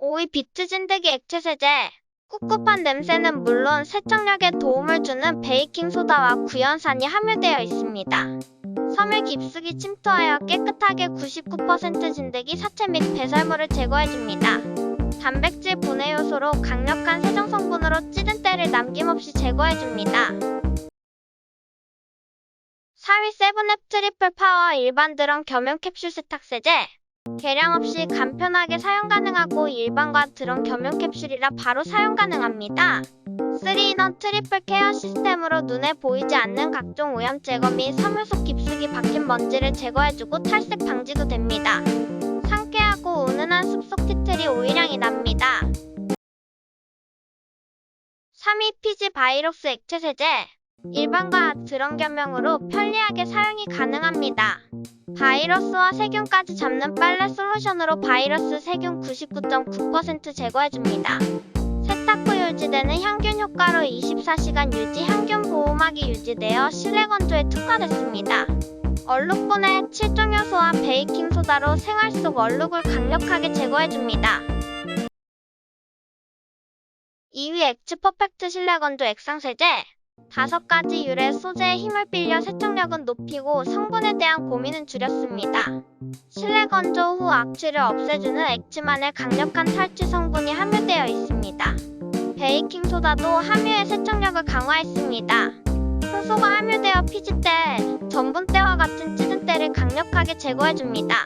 5위 비트 진드기 액체 세제. 꿉꿉한 냄새는 물론 세척력에 도움을 주는 베이킹 소다와 구연산이 함유되어 있습니다. 섬유 깊숙이 침투하여 깨끗하게 99% 진드기 사체 및 배설물을 제거해줍니다. 단백질 분해 요소로 강력한 세정 성분으로 찌든 때를 남김없이 제거해줍니다. 4위 세븐앱 트리플 파워 일반 드럼 겸용 캡슐 세탁 세제. 계량 없이 간편하게 사용 가능하고 일반과 드럼 겸용 캡슐이라 바로 사용 가능합니다. 3인원 트리플 케어 시스템으로 눈에 보이지 않는 각종 오염 제거 및 섬유속 깊숙이 박힌 먼지를 제거해주고 탈색 방지도 됩니다. 상쾌하고 은은한 숲속 티트리 오일향이 납니다. 3위 피지 바이록스 액체 세제 일반과 드럼 겸용으로 편리하게 사용이 가능합니다. 바이러스와 세균까지 잡는 빨래 솔루션으로 바이러스 세균 99.9% 제거해줍니다. 세탁 후 유지되는 향균 효과로 24시간 유지 향균 보호막이 유지되어 실내 건조에 특화됐습니다. 얼룩분해 7종 요소와 베이킹 소다로 생활 속 얼룩을 강력하게 제거해줍니다. 2위 엑츠 퍼펙트 실내 건조 액상 세제 다섯 가지 유래 소재의 힘을 빌려 세척력은 높이고 성분에 대한 고민은 줄였습니다. 실내 건조 후 악취를 없애주는 액츠만의 강력한 탈취 성분이 함유되어 있습니다. 베이킹 소다도 함유해 세척력을 강화했습니다. 효소가 함유되어 피지 때, 전분 때와 같은 찌든 때를 강력하게 제거해줍니다.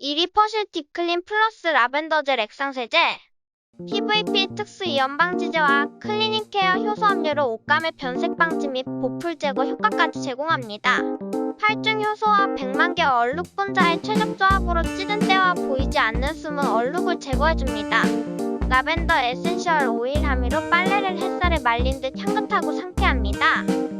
1위 퍼실 딥클린 플러스 라벤더 젤 액상 세제 PVP 특수 이염 방지제와 클리닝 케어 효소 함유로 옷감의 변색 방지 및 보풀 제거 효과까지 제공합니다. 8중 효소와 100만 개 얼룩 분자의 최적 조합으로 찌든 때와 보이지 않는 숨은 얼룩을 제거해줍니다. 라벤더 에센셜 오일 함유로 빨래를 햇살에 말린 듯 향긋하고 상쾌합니다.